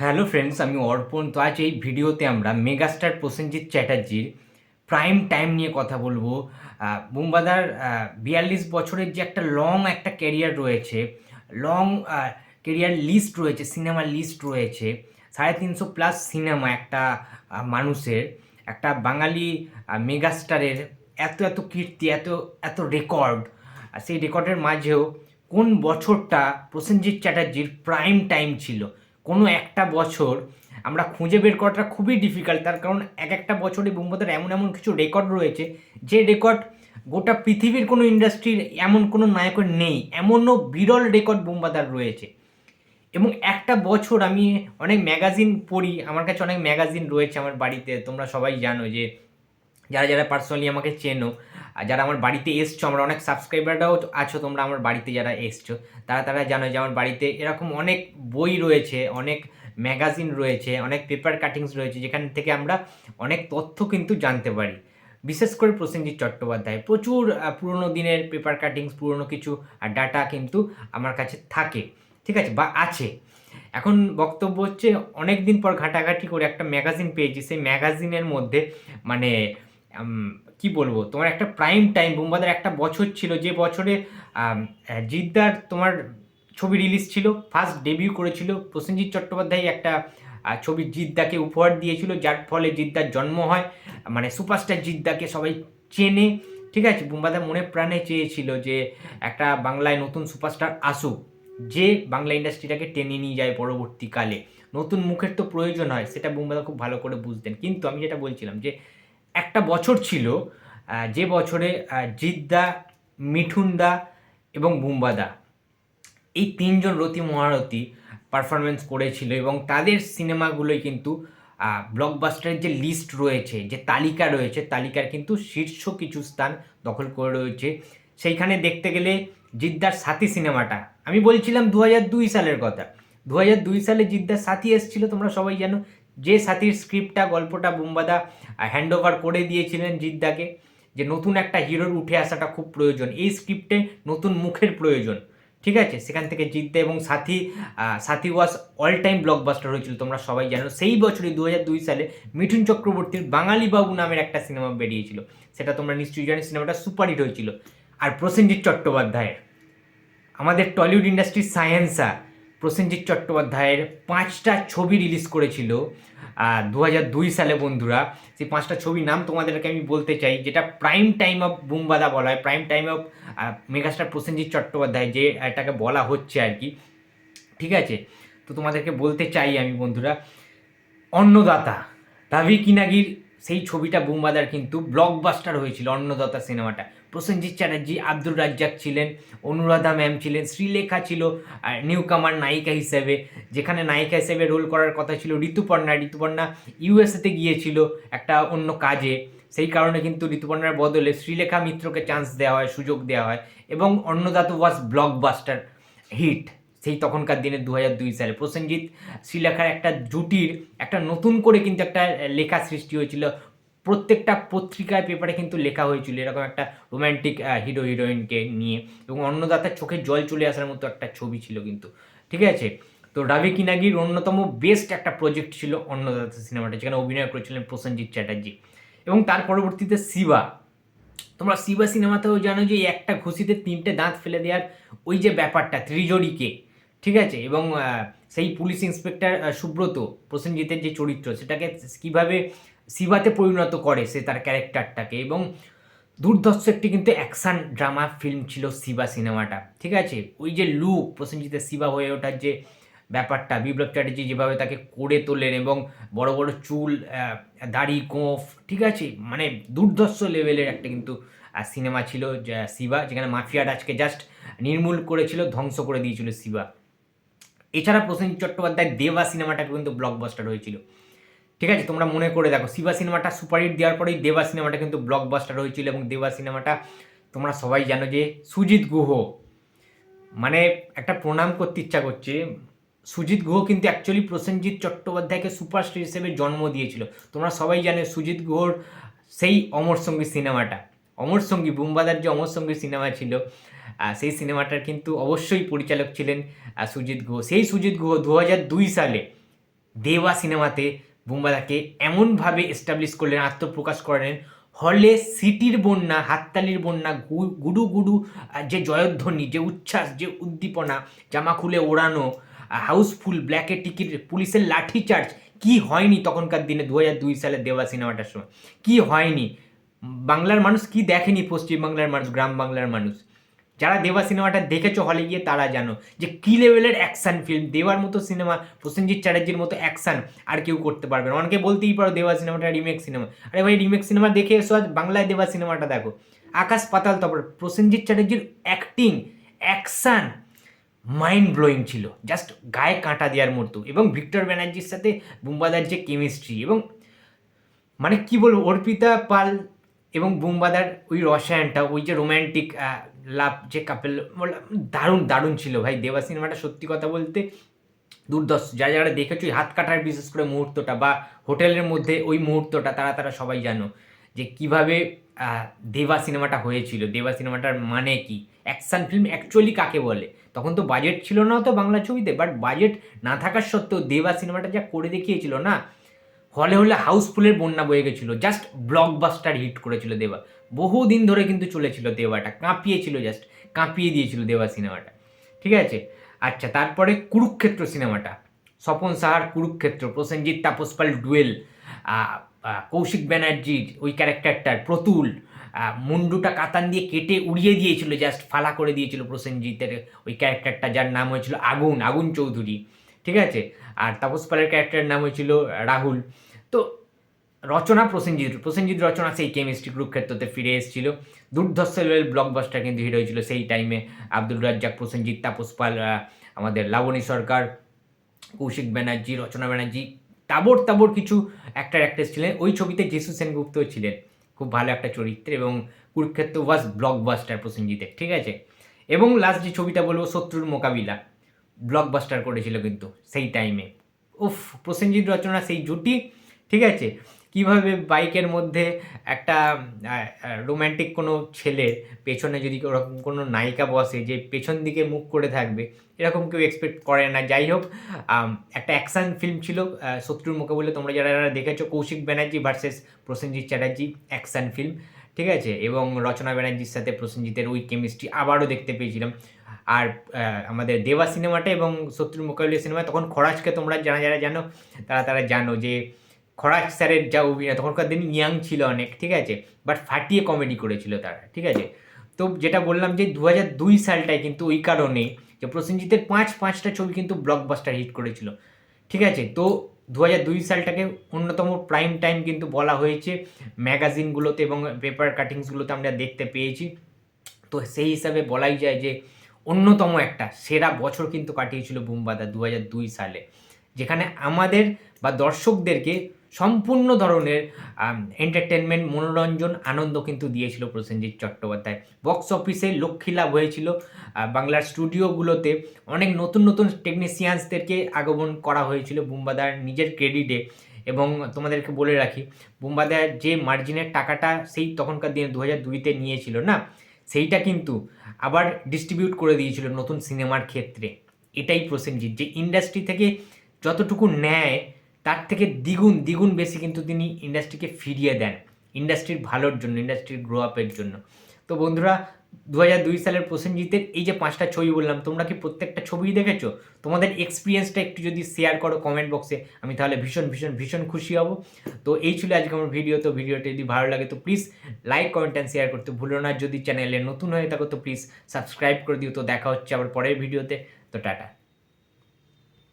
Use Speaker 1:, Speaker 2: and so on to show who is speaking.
Speaker 1: Hello friends, আমি অর্পণ। তো আজ এই ভিডিওতে আমরা মেগাস্টার প্রসেনজিৎ চ্যাটার্জির প্রাইম টাইম নিয়ে কথা বলব। বুম্বাদার বিয়াল্লিশ বছরের যে একটা লং একটা ক্যারিয়ার রয়েছে, লং ক্যারিয়ার লিস্ট রয়েছে সিনেমার লিস্ট রয়েছে, সাড়ে তিনশো প্লাস সিনেমা একটা মানুষের, একটা বাঙালি মেগাস্টারের এত এত কীর্তি, এত এত রেকর্ড। সেই রেকর্ডের মাঝেও কোন বছরটা প্রসেনজিৎ চ্যাটার্জির প্রাইম টাইম ছিল? কোনো একটা বছর আমরা খুঁজে বের করাটা খুবই ডিফিকাল্ট তার কারণ এক একটা বছরে বুম্বাদার এমন এমন কিছু রেকর্ড রয়েছে, যে রেকর্ড গোটা পৃথিবীর কোনো ইন্ডাস্ট্রির এমন কোনো নায়কের নেই, এমনও বিরল রেকর্ড বুম্বাদার রয়েছে। এবং একটা বছর আমি অনেক ম্যাগাজিন পড়ি, আমার কাছে অনেক ম্যাগাজিন রয়েছে আমার বাড়িতে, তোমরা সবাই জানো যে, যারা যারা পার্সোনালি আমাকে চেনো আর যারা আমার বাড়িতে এসছো, আমরা অনেক সাবস্ক্রাইবাররাও আছো, তোমরা আমার বাড়িতে যারা এসছো, তারা তারা জানো যে আমার বাড়িতে এরকম অনেক বই রয়েছে, অনেক ম্যাগাজিন রয়েছে, অনেক পেপার কাটিংস রয়েছে, যেখান থেকে আমরা অনেক তথ্য কিন্তু জানতে পারি। বিশেষ করে প্রসেনজিৎ চট্টোপাধ্যায়, প্রচুর পুরনো দিনের পেপার কাটিংস পুরনো কিছু ডাটা কিন্তু আমার কাছে থাকে, ঠিক আছে? বা আছে। এখন বক্তব্য হচ্ছে অনেক দিন পর ঘাটাঘাটি করে একটা ম্যাগাজিন পেয়েছি, সেই ম্যাগাজিনের মধ্যে মানে কি বলব? তোমার একটা প্রাইম টাইম বুম্বাদের একটা বছর ছিল, যে বছরে জিদ্দার তোমার ছবি রিলিজ ছিল ফার্স্ট ডেবিউ করেছিল প্রসেনজিৎ চট্টোপাধ্যায় একটা ছবি জিদ্দাকে উপহার দিয়েছিল, যার ফলে জিদ্দার জন্ম হয়। মানে সুপারস্টার জিদ্দাকে সবাই চেনে, ঠিক আছে? বুম্বাদা মনে প্রাণে চেয়েছিল যে একটা বাংলায় নতুন সুপারস্টার আসুক, যে বাংলা ইন্ডাস্ট্রিটাকে টেনে নিয়ে যায় পরবর্তীকালে। নতুন মুখের তো প্রয়োজন হয়, সেটা বুম্বাদা খুব ভালো করে বুঝতেন। কিন্তু আমি যেটা বলছিলাম যে একটা বছর ছিল যে বছরে জিদ্দা, মিঠুনদা এবং বুম্বাদা। এই তিনজন রতি মহারথী পারফরমেন্স করেছিল এবং তাদের সিনেমাগুলোই কিন্তু ব্লকবাস্টারের যে লিস্ট রয়েছে, যে তালিকা রয়েছে, তালিকার কিন্তু শীর্ষ কিছু স্থান দখল করে রয়েছে। সেইখানে দেখতে গেলে জিদ্দার সাথী সিনেমাটা, আমি বলছিলাম দু সালের কথা। দু সালে জিদ্দার সাথী এসেছিল, তোমরা সবাই জানো যে সাথীর স্ক্রিপ্টটা, গল্পটা বুম্বাদা হ্যান্ড ওভার করে দিয়েছিলেন জিদ্দাকে যে নতুন একটা হিরোর উঠে আসাটা খুব প্রয়োজন। এই স্ক্রিপ্টে নতুন মুখের প্রয়োজন। ঠিক আছে? সেখান থেকে জিদ্দা এবং সাথী সাথী ওয়াজ অল টাইম ব্লকবাস্টার হয়েছিল, তোমরা সবাই জানো। সেই বছরই দু দুই সালে মিঠুন চক্রবর্তীর বাঙালি বাবু নামের একটা সিনেমা বেরিয়েছিল। সেটা তোমরা নিশ্চয়ই জানো, সিনেমাটা সুপারহিট হয়েছিল। আর প্রসেনজিৎ চট্টোপাধ্যায়ের। আমাদের টলিউড ইন্ডাস্ট্রির সায়েন্সা প্রসেনজিৎ চট্টোপাধ্যায়ের পাঁচটা ছবি রিলিজ করেছিল দু দুই সালে বন্ধুরা। সেই পাঁচটা ছবির নাম তোমাদেরকে আমি বলতে চাই, যেটা প্রাইম টাইম অফ বুমবাদা বলা হয়। Prime time of megastar Prosenjit Chattopadhyay যে এটাকে বলা হচ্ছে আর কি। ঠিক আছে? তো তোমাদেরকে বলতে চাই আমি বন্ধুরা, অন্নদাতা রাভি কিনাগির সেই ছবিটা বুমবাদার কিন্তু ব্লকবাস্টার হয়েছিল, অন্নদাতা সিনেমাটা। প্রসেনজিৎ চ্যাটার্জি আব্দুল রাজ্জাক ছিলেন, অনুরাধা ম্যাম ছিলেন, শ্রীলেখা ছিল নিউ কামার নায়িকা হিসেবে, যেখানে নায়িকা হিসেবে রোল করার কথা ছিল ঋতুপর্ণা। ঋতুপর্ণা ইউএসএতে গিয়েছিল একটা অন্য কাজে, সেই কারণে কিন্তু ঋতুপর্ণার বদলে শ্রীলেখা মিত্রকে চান্স দেওয়া হয়, সুযোগ দেওয়া হয়, এবং অন্নদাত ওয়াজ ব্লকবাস্টার হিট সেই তখনকার দিনে দু দুই সালে। প্রসেনজিৎ শ্রীলেখার একটা জুটির, একটা নতুন করে কিন্তু একটা লেখা সৃষ্টি হয়েছিল প্রত্যেকটা পত্রিকায় পেপারে কিন্তু লেখা হয়েছিল, এরকম একটা রোম্যান্টিক হিরো হিরোইনকে নিয়ে এবং অন্নদাতার চোখে জল চলে আসার মতো একটা ছবি ছিল কিন্তু, ঠিক আছে? তো রাভি কিনাগির অন্যতম বেস্ট একটা প্রজেক্ট ছিল অন্নদাতা সিনেমাটা যেখানে অভিনয় করেছিলেন প্রসেনজিৎ চ্যাটার্জি এবং তার পরবর্তীতে শিবা। তোমরা শিবা সিনেমাতেও জানো যে একটা ঘুষিতে তিনটে দাঁত ফেলে দেওয়ার ওই যে ব্যাপারটা, ত্রিজড়িকে, ঠিক আছে? এবং সেই পুলিশ ইন্সপেক্টর সুব্রত প্রসেনজিতের যে চরিত্র, সেটাকে কীভাবে শিবাতে পরিণত করে সে তার ক্যারেক্টারটাকে এবং দুর্ধর্ষ একটি কিন্তু অ্যাকশান ড্রামা ফিল্ম ছিল শিবা সিনেমাটা, ঠিক আছে? ওই যে লুক প্রসেনজিতের শিবা হয়ে ওঠার যে ব্যাপারটা, বিপ্লব চ্যাটার্জি যেভাবে তাকে করে তোলেন এবং বড় বড় চুল দাড়ি গোঁফ ঠিক আছে? মানে দুর্ধর্ষ লেভেলের একটা কিন্তু সিনেমা ছিল শিবা, যেখানে মাফিয়া রাজকে জাস্ট নির্মূল করেছিল, ধ্বংস করে দিয়েছিল শিবা। এছাড়া প্রসেনজিৎ চট্টোপাধ্যায় দেবা সিনেমাটা কিন্তু ব্লকবাস্টার হয়েছিল। ঠিক আছে? তোমরা মনে করে দেখো, শিবা সিনেমাটা সুপারহিট দেওয়ার পরেই দেবা সিনেমাটা কিন্তু ব্লকবাস্টার হয়েছিল এবং দেবা সিনেমাটা তোমরা সবাই জানো যে সুজিত গুহ মানে একটা প্রণাম করতে ইচ্ছা করছে। সুজিত গুহ কিন্তু অ্যাকচুয়ালি প্রসেনজিৎ চট্টোপাধ্যায়কে সুপারস্টার হিসেবে জন্ম দিয়েছিল। তোমরা সবাই জানো সুজিত গুহর সেই অমর সঙ্গী সিনেমাটা। অমর সঙ্গী, বুম্বাদার যে অমর সঙ্গী সিনেমা ছিল সেই সিনেমাটার কিন্তু অবশ্যই পরিচালক ছিলেন সুজিত গুহ। সেই সুজিত গুহ দু হাজার দুই সালে দেওয়া সিনেমাতে বুম্বাদাকে এমনভাবে এস্টাবলিশ করলেন, আত্মপ্রকাশ করলেন, হলে সিটির বন্যা, হাততালির বন্যা গুডু গুডু যে জয়ধ্বনি, যে উচ্ছ্বাস, যে উদ্দীপনা জামা খুলে ওড়ানো হাউসফুল ব্ল্যাকের টিকিট পুলিশের লাঠি চার্জ কি হয়নি তখনকার দিনে দু দুই সালে দেওয়া সিনেমাটার সময়? কি হয়নি? বাংলার মানুষ কি দেখেনি? পশ্চিমবাংলার মানুষ গ্রাম বাংলার মানুষ? যারা দেওয়া সিনেমাটা দেখেছ হলে গিয়ে তারা জানো যে কী লেভেলের অ্যাকশন ফিল্ম দেওয়ার মতো সিনেমা প্রসেনজিৎ চ্যাটার্জির মতো অ্যাকশন আর কেউ করতে পারবে না। অনেকে বলতেই পারো দেওয়া সিনেমাটা রিমেক সিনেমা আরে ভাই রিমেক সিনেমা দেখে এসো, আজ বাংলায় দেওয়া সিনেমাটা দেখো। আকাশ পাতাল তারপর প্রসেনজিৎ চ্যাটার্জির অ্যাক্টিং অ্যাকশন মাইন্ড ব্লোয়িং ছিল। জাস্ট গায়ে কাঁটা দেওয়ার মতো। এবং ভিক্টর ব্যানার্জির সাথে বুম্বাদার যে কেমিস্ট্রি এবং মানে কি বলব, অর্পিতা পাল এবং বুম্বাদার ওই রসায়নটা, ওই যে রোম্যান্টিক লাভ, যে কাপেল দারুণ দারুণ ছিল ভাই। দেবা সিনেমাটা সত্যি কথা বলতে দুর্দর্শ যারা যারা দেখেছ হাত কাটার বিশেষ করে মুহূর্তটা বা হোটেলের মধ্যে ওই মুহূর্তটা, তারা তারা সবাই জানো যে কীভাবে দেবা সিনেমাটা হয়েছিল। দেবা সিনেমাটার মানে কি? অ্যাকশন ফিল্ম অ্যাকচুয়ালি কাকে বলে? তখন তো বাজেট ছিল না তো বাংলা ছবিতে বাট বাজেট না থাকার সত্ত্বেও দেবা সিনেমাটা যা করে দেখিয়েছিল না হলে হলে হাউসফুলের বন্যা বয়ে গেছিল জাস্ট ব্লকবাস্টার হিট করেছিল দেবা বহুদিন ধরে কিন্তু চলেছিল দেওয়াটা, কাঁপিয়েছিল জাস্ট কাঁপিয়ে দিয়েছিল দেওয়া সিনেমাটা। ঠিক আছে? আচ্ছা তারপরে কুরুক্ষেত্র সিনেমাটা। স্বপন সাহার কুরুক্ষেত্র, প্রসেনজিৎ তাপস পাল ডুয়েল কৌশিক ব্যানার্জির ওই ক্যারেক্টারটার প্রতুল মুন্ডুটা কাতান দিয়ে কেটে উড়িয়ে দিয়েছিল জাস্ট ফালা করে দিয়েছিল প্রসেনজিতের ওই ক্যারেক্টারটা, যার নাম হয়েছিল আগুন আগুন চৌধুরী। ঠিক আছে? আর তাপস পালের ক্যারেক্টারের নাম হয়েছিল রাহুল। তো রচনা প্রসেনজিৎ প্রসেনজিৎ রচনা সেই কেমিস্ট্রি কুরুক্ষেত্রতে ফিরে এসেছিল। দুর্ধর্ষ লেভেল ব্লকবাস্টার কিন্তু হিরো হয়েছিল সেই টাইমে আব্দুল রাজ্জাক, প্রসেনজিৎ, তাপস পাল আমাদের লাবণী সরকার, কৌশিক ব্যানার্জি, রচনা ব্যানার্জি, তাবর তাবর কিছু অ্যাক্টার অ্যাক্ট্রেস ছিলেন। ওই ছবিতে যিশু সেনগুপ্তও ছিলেন। খুব ভালো একটা চরিত্র এবং কুরুক্ষেত্র ওয়াজ ব্লকবাস্টার প্রসেনজিতের, ঠিক আছে? এবং লাস্ট যে ছবিটা বলব, শত্রুর মোকাবিলা ব্লকবাস্টার করেছিল কিন্তু সেই টাইমে উফ, প্রসেনজিৎ রচনা সেই জুটি ঠিক আছে? কীভাবে বাইকের মধ্যে একটা রোম্যান্টিক কোনো ছেলে পেছনে যদি ওরকম কোনো নায়িকা বসে যে পেছন দিকে মুখ করে থাকবে, এরকম কেউ এক্সপেক্ট করে না। যাই হোক একটা অ্যাকশন ফিল্ম ছিল শত্রুর মোকাবিলা তোমরা যারা যারা দেখেছ Kaushik Banerjee versus Prosenjit Chatterjee action film ঠিক আছে? এবং রচনা ব্যানার্জির সাথে প্রসেনজিতের ওই কেমিস্ট্রি আবারও দেখতে পেয়েছিলাম। আর আমাদের দেবা সিনেমাটা এবং শত্রুর মোকাবিলা সিনেমা তখন খরাজকে তোমরা যারা যারা জানো, তারা তারা জানো যে খরাজ স্যারের যা অভিনয়, তখনকার দিন ইয়াং ছিল অনেক, ঠিক আছে? বাট ফাটিয়ে কমেডি করেছিল তারা, ঠিক আছে? তো যেটা বললাম যে দু হাজার দুই সালটায় কিন্তু ওই কারণে যে প্রসেনজিতের পাঁচ, পাঁচটা ছবি কিন্তু ব্লকবাস্টার হিট করেছিল, ঠিক আছে? তো দু হাজার দুই সালটাকে অন্যতম প্রাইম টাইম কিন্তু বলা হয়েছে ম্যাগাজিনগুলোতে এবং পেপার কাটিংসগুলোতে আমরা দেখতে পেয়েছি। তো সেই হিসাবে বলাই যায় যে অন্যতম একটা সেরা বছর কিন্তু কাটিয়েছিল বুম্বাদা দু হাজার দুই সালে, যেখানে আমাদের বা দর্শকদেরকে সম্পূর্ণ ধরনের এন্টারটেনমেন্ট মনোরঞ্জন, আনন্দ কিন্তু দিয়েছিল প্রসেনজিৎ চট্টোপাধ্যায়। বক্স অফিসে লক্ষ্মী লাভ হয়েছিল বাংলার স্টুডিওগুলোতে অনেক নতুন নতুন টেকনিশিয়ানসদেরকে আগমন করা হয়েছিল বুম্বাদার নিজের ক্রেডিটে এবং তোমাদেরকে বলে রাখি, বুম্বাদার যে মার্জিনের টাকাটা সেই তখনকার দিনে দু হাজার দুইতে নিয়েছিল না? সেইটা কিন্তু আবার ডিস্ট্রিবিউট করে দিয়েছিল নতুন সিনেমার ক্ষেত্রে। এটাই প্রসেনজিৎ, যে ইন্ডাস্ট্রি থেকে যতটুকু নেয় তার থেকে দ্বিগুণ দ্বিগুণ বেশি কিন্তু তিনি ইন্ডাস্ট্রিকে ফিরিয়ে দেন। ইন্ডাস্ট্রির ভালোর জন্য ইন্ডাস্ট্রির গ্রো আপের জন্য। তো বন্ধুরা দু দুই সালের প্রসেনজিতের এই যে পাঁচটা ছবি বললাম, তোমরা কি প্রত্যেকটা ছবিই দেখেছ? তোমাদের এক্সপিরিয়েন্সটা একটু যদি শেয়ার করো কমেন্ট বক্সে আমি তাহলে ভীষণ ভীষণ ভীষণ খুশি হব। তো এই ছিল আজকে আমার ভিডিও তো ভিডিওটা যদি ভালো লাগে তো please like comment and share করতে ভুলো না। যদি চ্যানেলে নতুন হয়ে থাকো তো প্লিজ সাবস্ক্রাইব করে দিও। তো দেখা হচ্ছে আবার পরের ভিডিওতে তো টাটা।